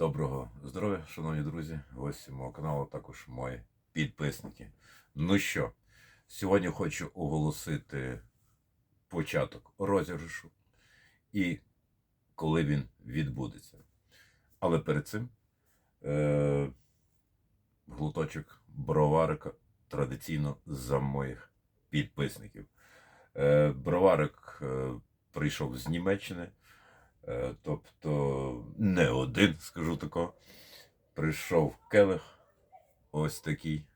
Доброго здоров'я, шановні друзі, гості мого каналу, також мої підписники. Ну що, сьогодні хочу оголосити початок розіграшу і коли він відбудеться. Але перед цим е- глуточок броварика традиційно за моїх підписників. Е- броварик е- прийшов з Німеччини. Е, Тобто не один, скажу тако. Прийшов келих ось такий.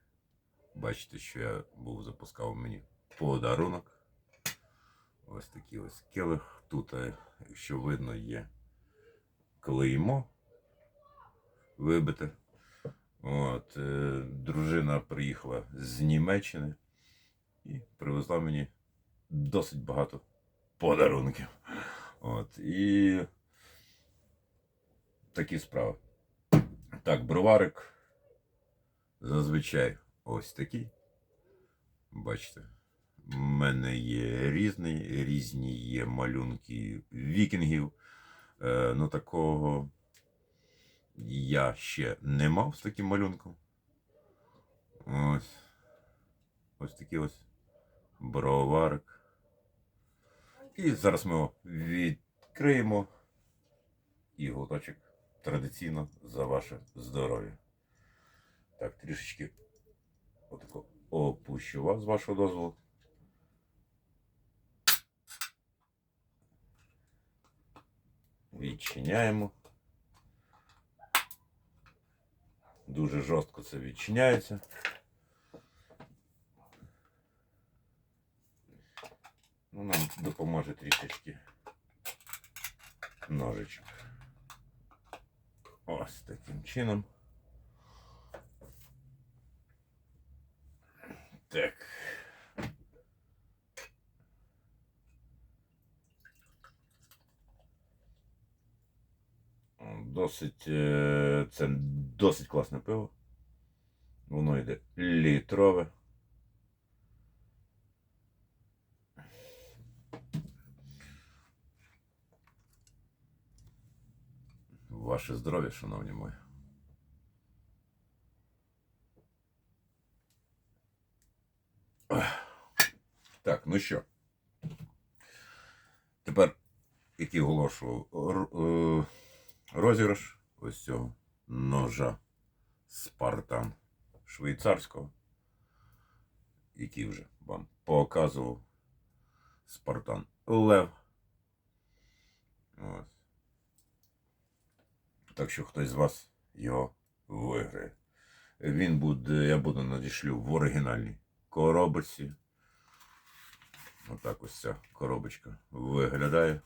Бачите, що я був запускав мені подарунок. Ось такий ось келих. Тут, е, якщо видно, є клеймо вибите. От, е, дружина приїхала з Німеччини і привезла мені досить багато подарунків. От, і такі справи. Так, броварик зазвичай ось такий. Бачите, в мене є різний, різні є малюнки вікінгів. Е, ну, такого я ще не мав з таким малюнком. Ось. Ось такий ось броварик. І зараз ми його відкриємо. І глоточок традиційно за ваше здоров'я. Так, трішечки отако опущу вас з вашого дозволу. Відчиняємо. Дуже жорстко це відчиняється. Ну, нам допоможе трішечки ножичок. Ось таким чином. Так. Досить. е, Це досить класне пиво. Воно йде літрове. Ваше здоров'я, шановні мої. Так, ну що. Тепер, який оголошував е, розіграш ось цього ножа Спартан швейцарського, який вже вам показував Спартан Лев. Ось. Так що хтось з вас його виграє. Він буде, я буду надішлю в оригінальній коробочці. Отак ось ця коробочка виглядає.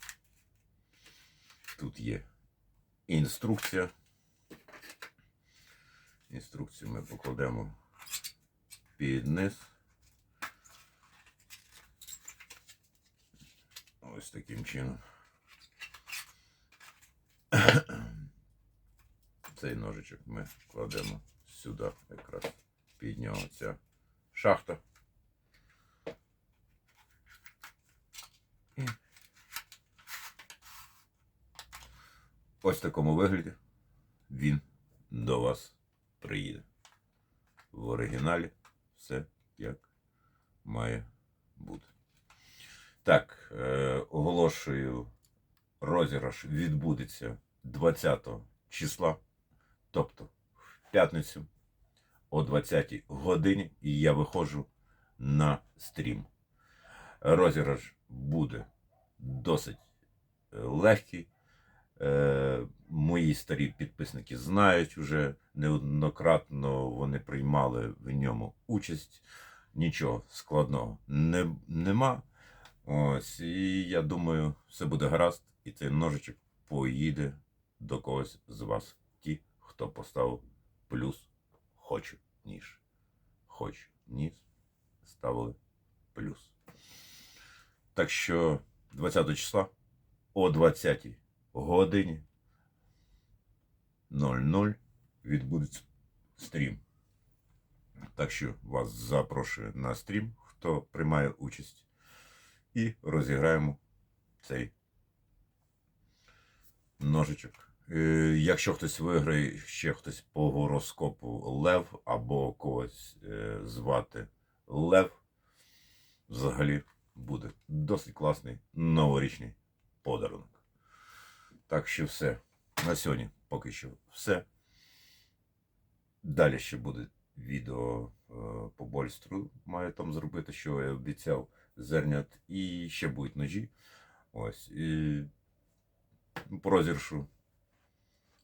Тут є інструкція. Інструкцію ми покладемо під низ. Ось таким чином. Цей ножичок ми кладемо сюди, якраз під нього ця шахта. І ось в такому вигляді він до вас приїде. В оригіналі все як має бути. Так, е, оголошую, розіграш відбудеться 20 числа, тобто в п'ятницю о 20-й годині, я виходжу на стрім. Розіграш буде досить е, легкий. Е, мої старі підписники знають вже неоднократно вони приймали в ньому участь. Нічого складного не, нема. Ось, і я думаю, все буде гаразд, і цей ножичок поїде до когось з вас. Хто поставив плюс хочу ніж. Хочу ніж. Ставили плюс. Так що 20 числа о 20 годині 00 відбудеться стрім. Так що вас запрошую на стрім, хто приймає участь. І розіграємо цей ножичок Якщо хтось виграє, ще хтось по гороскопу Лев або когось е, звати Лев, взагалі буде досить класний новорічний подарунок. Так що все. На сьогодні поки що все. Далі ще буде відео е, по больстру. Маю там зробити, що я обіцяв зернят. І ще будуть ножі. Ось. І розіршу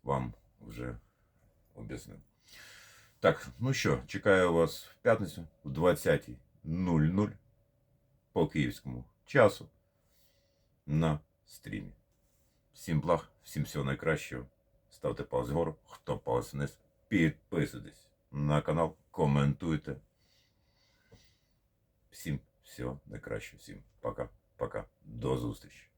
вам вже об'яснив. Так, ну що, чекаю вас в п'ятницю в 20.00 по київському часу на стрімі. Всім благ, всім всього найкращого. Ставте палець вгору, хто палець вниз. Підписуйтесь на канал, коментуйте. Всім всього найкращого. Всім пока-пока. До зустрічі.